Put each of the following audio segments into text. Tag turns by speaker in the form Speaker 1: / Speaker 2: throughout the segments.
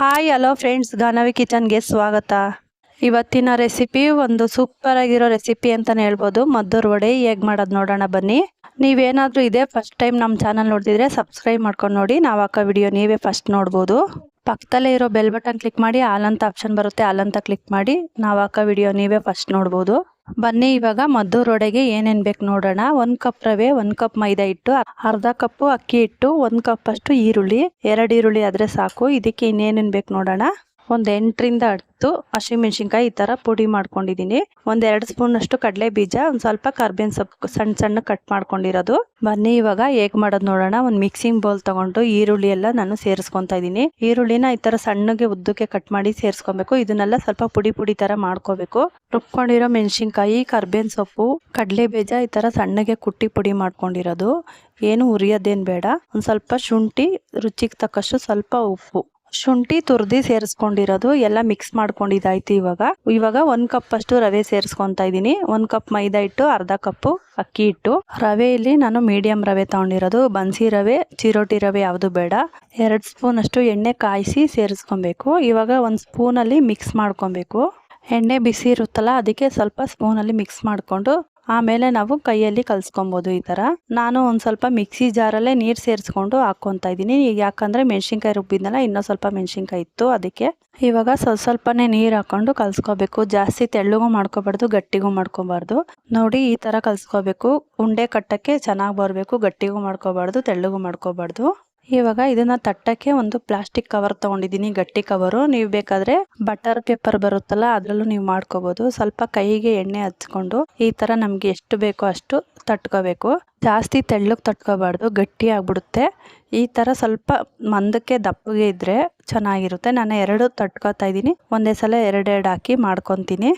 Speaker 1: Hi hello friends Ganavi ಕಿಚನ್ಗೆ ಸ್ವಾಗತ. ಇವತ್ತಿನ ರೆಸಿಪಿ ಒಂದು ಸೂಪರ್ ಆಗಿರೋ ರೆಸಿಪಿ ಅಂತಲೇ ಹೇಳ್ಬೋದು. ಮದ್ದೂರು ವಡೆ ಹೇಗೆ ಮಾಡೋದು ನೋಡೋಣ ಬನ್ನಿ. ನೀವೇನಾದರೂ ಇದೇ ಫಸ್ಟ್ ಟೈಮ್ ನಮ್ಮ ಚಾನಲ್ ನೋಡ್ತಿದ್ರೆ ಸಬ್ಸ್ಕ್ರೈಬ್ ಮಾಡ್ಕೊಂಡು ನೋಡಿ. ನಾವು ಹಾಕೋ ವಿಡಿಯೋ ನೀವೇ ಫಸ್ಟ್ ನೋಡ್ಬೋದು. ಪಕ್ಕದಲ್ಲೇ ಇರೋ ಬೆಲ್ ಬಟನ್ ಕ್ಲಿಕ್ ಮಾಡಿ ಆಲ್ ಆಪ್ಷನ್ ಬರುತ್ತೆ ಆಲ್ ಕ್ಲಿಕ್ ಮಾಡಿ. ನಾವು ಹಾಕೋ ವಿಡಿಯೋ ನೀವೇ ಫಸ್ಟ್ ನೋಡ್ಬೋದು. ಬನ್ನಿ ಇವಾಗ ಮದ್ದು ರೊಡೆಗೆ ಏನೇನು ಬೇಕು ನೋಡೋಣ. ಒಂದು ಕಪ್ ರವೆ, ಒಂದು ಕಪ್ ಮೈದಾ ಹಿಟ್ಟು, ಅರ್ಧ ಕಪ್ಪು ಅಕ್ಕಿ ಹಿಟ್ಟು, ಒಂದು ಕಪ್ ಅಷ್ಟು ಈರುಳ್ಳಿ, ಎರಡು ಈರುಳ್ಳಿ ಆದರೆ ಸಾಕು. ಇದಕ್ಕೆ ಇನ್ನೇನೇನು ಬೇಕು ನೋಡೋಣ. ಒಂದು ಎಂಟರಿಂದ ಹತ್ತು ಹಸಿಮೆಣಸಿನ್ಕಾಯಿ ಈ ಥರ ಪುಡಿ ಮಾಡ್ಕೊಂಡಿದ್ದೀನಿ. ಒಂದು ಎರಡು ಸ್ಪೂನ್ ಅಷ್ಟು ಕಡಲೆ ಬೀಜ, ಒಂದು ಸ್ವಲ್ಪ ಕರ್ಬೇವಿನ ಸೊಪ್ಪು ಸಣ್ಣ ಸಣ್ಣ ಕಟ್ ಮಾಡ್ಕೊಂಡಿರೋದು. ಬನ್ನಿ ಇವಾಗ ಹೇಗೆ ಮಾಡೋದು ನೋಡೋಣ. ಒಂದು ಮಿಕ್ಸಿಂಗ್ ಬೌಲ್ ತಗೊಂಡು ಈರುಳ್ಳಿ ಎಲ್ಲ ನಾನು ಸೇರಿಸ್ಕೊಂತಾ ಇದ್ದೀನಿ. ಈರುಳ್ಳಿನ ಈ ಥರ ಸಣ್ಣಗೆ ಉದ್ದಕ್ಕೆ ಕಟ್ ಮಾಡಿ ಸೇರಿಸ್ಕೊಬೇಕು. ಇದನ್ನೆಲ್ಲ ಸ್ವಲ್ಪ ಪುಡಿ ಪುಡಿ ಥರ ಮಾಡ್ಕೋಬೇಕು. ರುಬ್ಕೊಂಡಿರೋ ಮೆಣಸಿನ್ಕಾಯಿ, ಕರ್ಬೇವಿನ ಸೊಪ್ಪು, ಕಡಲೆ ಬೀಜ ಈ ಥರ ಸಣ್ಣಗೆ ಕುಟ್ಟಿ ಪುಡಿ ಮಾಡ್ಕೊಂಡಿರೋದು. ಏನು ಉರಿಯೋದೇನು ಬೇಡ. ಒಂದು ಸ್ವಲ್ಪ ಶುಂಠಿ, ರುಚಿಗೆ ತಕ್ಕಷ್ಟು ಸ್ವಲ್ಪ ಉಪ್ಪು. ಶುಂಠಿ ತುರ್ದಿ ಸೇರಿಸ್ಕೊಂಡಿರೋದು ಎಲ್ಲ ಮಿಕ್ಸ್ ಮಾಡ್ಕೊಂಡಿದ್ದಾಯ್ತು ಇವಾಗ. ಇವಾಗ ಒಂದ್ ಕಪ್ ಅಷ್ಟು ರವೆ ಸೇರಿಸ್ಕೊಂತ ಇದ್ದೀನಿ. ಒಂದ್ ಕಪ್ ಮೈದಾ ಹಿಟ್ಟು, ಅರ್ಧ ಕಪ್ಪು ಅಕ್ಕಿ ಹಿಟ್ಟು. ರವೆಯಲ್ಲಿ ನಾನು ಮೀಡಿಯಂ ರವೆ ತಗೊಂಡಿರೋದು. ಬನ್ಸಿ ರವೆ, ಚಿರೋಟಿ ರವೆ ಯಾವುದು ಬೇಡ. ಎರಡು ಸ್ಪೂನ್ ಅಷ್ಟು ಎಣ್ಣೆ ಕಾಯಿಸಿ ಸೇರಿಸ್ಕೊಬೇಕು. ಇವಾಗ ಒಂದು ಸ್ಪೂನಲ್ಲಿ ಮಿಕ್ಸ್ ಮಾಡ್ಕೊಬೇಕು. ಎಣ್ಣೆ ಬಿಸಿ ಇರುತ್ತಲ್ಲ, ಅದಕ್ಕೆ ಸ್ವಲ್ಪ ಸ್ಪೂನಲ್ಲಿ ಮಿಕ್ಸ್ ಮಾಡಿಕೊಂಡು ಆಮೇಲೆ ನಾವು ಕೈಯಲ್ಲಿ ಕಲ್ಸ್ಕೊಬೋದು ಈ ಥರ. ನಾನು ಒಂದು ಸ್ವಲ್ಪ ಮಿಕ್ಸಿ ಜಾರಲ್ಲೇ ನೀರು ಸೇರಿಸ್ಕೊಂಡು ಹಾಕ್ಕೊತಾ ಇದ್ದೀನಿ. ಯಾಕಂದರೆ ಮೆಣಸಿನ್ಕಾಯಿ ರುಬ್ಬಿದ್ನಲ್ಲ, ಇನ್ನೂ ಸ್ವಲ್ಪ ಮೆಣಸಿನ್ಕಾಯಿ ಇತ್ತು ಅದಕ್ಕೆ. ಇವಾಗ ಸ್ವಲ್ಪ ಸ್ವಲ್ಪನೇ ನೀರು ಹಾಕ್ಕೊಂಡು ಕಲಿಸ್ಕೋಬೇಕು. ಜಾಸ್ತಿ ತೆಳ್ಳಗೂ ಮಾಡ್ಕೋಬಾರ್ದು, ಗಟ್ಟಿಗೂ ಮಾಡ್ಕೋಬಾರ್ದು. ನೋಡಿ ಈ ಥರ ಕಲಿಸ್ಕೋಬೇಕು. ಉಂಡೆ ಕಟ್ಟಕ್ಕೆ ಚೆನ್ನಾಗಿ ಬರಬೇಕು, ಗಟ್ಟಿಗೂ ಮಾಡ್ಕೋಬಾರ್ದು, ತೆಳ್ಳಗೂ ಮಾಡ್ಕೋಬಾರ್ದು. ಇವಾಗ ಇದನ್ನ ತಟ್ಟಕ್ಕೆ ಒಂದು ಪ್ಲಾಸ್ಟಿಕ್ ಕವರ್ ತಗೊಂಡಿದ್ದೀನಿ, ಗಟ್ಟಿ ಕವರು ನೀವು ಬೇಕಾದ್ರೆ ಬಟರ್ ಪೇಪರ್ ಬರುತ್ತಲ್ಲ, ಅದ್ರಲ್ಲೂ ನೀವು ಮಾಡ್ಕೋಬಹುದು ಸ್ವಲ್ಪ ಕೈಗೆ ಎಣ್ಣೆ ಹಚ್ಕೊಂಡು ಈ ತರ ನಮ್ಗೆ ಎಷ್ಟು ಬೇಕೋ ಅಷ್ಟು ತಟ್ಕೋಬೇಕು. ಜಾಸ್ತಿ ತೆಳ್ಳಗೆ ತಟ್ಕೋಬಾರ್ದು, ಗಟ್ಟಿ ಆಗ್ಬಿಡುತ್ತೆ. ಈ ತರ ಸ್ವಲ್ಪ ಮಂದಕ್ಕೆ ದಪ್ಪಗೆ ಇದ್ರೆ ಚೆನ್ನಾಗಿರುತ್ತೆ. ನಾನು ಎರಡು ತಟ್ಕೋತಾ ಇದ್ದೀನಿ. ಒಂದೇ ಸಲ ಎರಡೆರಡು ಹಾಕಿ ಮಾಡ್ಕೊತೀನಿ.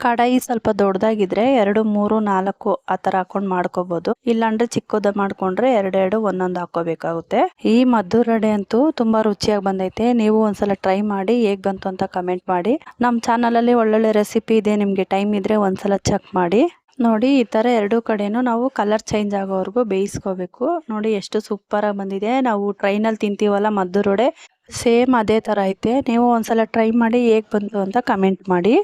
Speaker 1: ಕಡಾಯಿ ಸ್ವಲ್ಪ ದೊಡ್ಡದಾಗಿದ್ರೆ ಎರಡು, ಮೂರು, ನಾಲ್ಕು ಆ ತರ ಹಾಕೊಂಡು ಮಾಡ್ಕೋಬಹುದು ಇಲ್ಲಾಂದ್ರೆ ಚಿಕ್ಕದ ಮಾಡ್ಕೊಂಡ್ರೆ ಎರಡೆರಡು ಒಂದೊಂದು ಹಾಕೋಬೇಕಾಗುತ್ತೆ ಈ ಮದ್ದೂರಡೆ ಅಂತೂ ತುಂಬಾ ರುಚಿಯಾಗಿ ಬಂದೈತೆ. ನೀವು ಒಂದ್ಸಲ ಟ್ರೈ ಮಾಡಿ ಹೇಗ್ ಬಂತು ಅಂತ ಕಮೆಂಟ್ ಮಾಡಿ. ನಮ್ಮ ಚಾನಲಲ್ಲಿ ಒಳ್ಳೊಳ್ಳೆ ರೆಸಿಪಿ ಇದೆ, ನಿಮಗೆ ಟೈಮ್ ಇದ್ರೆ ಒಂದ್ಸಲ ಚೆಕ್ ಮಾಡಿ. ನೋಡಿ, ಈ ತರ ಎರಡು ಕಡೆನೂ ನಾವು ಕಲರ್ ಚೇಂಜ್ ಆಗೋವರೆಗೂ ಬೇಯಿಸ್ಕೋಬೇಕು. ನೋಡಿ, ಎಷ್ಟು ಸೂಪರ್ ಆಗಿ ಬಂದಿದೆ. ನಾವು ಟ್ರೈನಲ್ಲಿ ತಿಂತೀವಲ್ಲ ಮದ್ದೂರೊಡೆ ಸೇಮ್ ಅದೇ ತರ ಐತೆ. ನೀವು ಒಂದ್ಸಲ ಟ್ರೈ ಮಾಡಿ ಹೇಗ್ ಬಂತು ಅಂತ ಕಮೆಂಟ್ ಮಾಡಿ.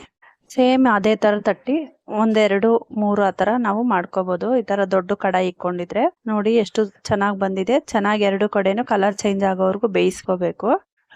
Speaker 1: ಸೇಮ್ ಅದೇ ತರ ತಟ್ಟಿ, ಒಂದೆರಡು, ಮೂರು ಆ ತರ ನಾವು ಮಾಡ್ಕೋಬಹುದು ಈ ತರ ದೊಡ್ಡ ಕಡಾಯಿ ಇಕ್ಕೊಂಡಿದ್ರೆ ನೋಡಿ ಎಷ್ಟು ಚೆನ್ನಾಗಿ ಬಂದಿದೆ. ಚೆನ್ನಾಗಿ ಎರಡು ಕಡೆನೂ ಕಲರ್ ಚೇಂಜ್ ಆಗೋವರೆಗೂ ಬೇಯಿಸ್ಕೋಬೇಕು.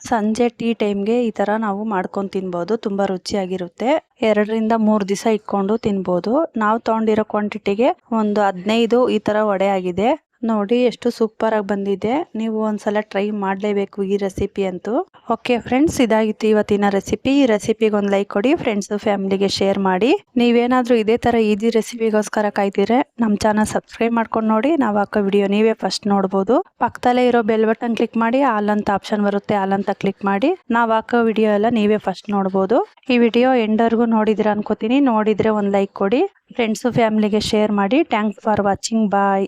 Speaker 1: ಸಂಜೆ ಟೀ ಟೈಮ್ಗೆ ಈ ತರ ನಾವು ಮಾಡ್ಕೊಂಡು ತಿನ್ಬೋದು. ತುಂಬಾ ರುಚಿಯಾಗಿರುತ್ತೆ. ಎರಡರಿಂದ ಮೂರು ದಿವಸ ಇಟ್ಕೊಂಡು ತಿನ್ಬೋದು. ನಾವು ತಗೊಂಡಿರೋ ಕ್ವಾಂಟಿಟಿಗೆ ಒಂದು ಹದಿನೈದು ಈ ತರ ವಡೆ ಆಗಿದೆ. ನೋಡಿ ಎಷ್ಟು ಸೂಪರ್ ಆಗಿ ಬಂದಿದೆ. ನೀವು ಒಂದ್ಸಲ ಟ್ರೈ ಮಾಡಲೇಬೇಕು ಈ ರೆಸಿಪಿ ಅಂತೂ. ಓಕೆ ಫ್ರೆಂಡ್ಸ್ ಇದಾಗಿತ್ತು ಇವತ್ತಿನ ರೆಸಿಪಿ. ಈ ರೆಸಿಪಿಗೆ ಒಂದು ಲೈಕ್ ಕೊಡಿ ಫ್ರೆಂಡ್ಸ್ ಫ್ಯಾಮಿಲಿಗೆ ಶೇರ್ ಮಾಡಿ. ನೀವೇನಾದ್ರೂ ಇದೇ ತರ ಈಜಿ ರೆಸಿಪಿಗೋಸ್ಕರ ಕಾಯ್ತಿದ್ರೆ ನಮ್ಮ ಚಾನಲ್ ಸಬ್ಸ್ಕ್ರೈಬ್ ಮಾಡ್ಕೊಂಡು ನೋಡಿ. ನಾವು ಹಾಕೋ ವಿಡಿಯೋ ನೀವೇ ಫಸ್ಟ್ ನೋಡ್ಬೋದು. ಪಕ್ಕದಲ್ಲೇ ಇರೋ ಬೆಲ್ ಬಟನ್ ಕ್ಲಿಕ್ ಮಾಡಿ ಆಲ್ ಅಂತ ಆಪ್ಷನ್ ಬರುತ್ತೆ ಆಲ್ ಅಂತ ಕ್ಲಿಕ್ ಮಾಡಿ. ನಾವು ಹಾಕೋ ವಿಡಿಯೋ ಎಲ್ಲ ನೀವೇ ಫಸ್ಟ್ ನೋಡ್ಬೋದು. ಈ ವಿಡಿಯೋ ಎಂಡರ್ಗೂ ನೋಡಿದ್ರೆ ಅನ್ಕೋತೀನಿ. ನೋಡಿದ್ರೆ ಒಂದು ಲೈಕ್ ಕೊಡಿ. ಫ್ರೆಂಡ್ಸು ಫ್ಯಾಮಿಲಿಗೆ ಶೇರ್ ಮಾಡಿ. Thanks for watching bye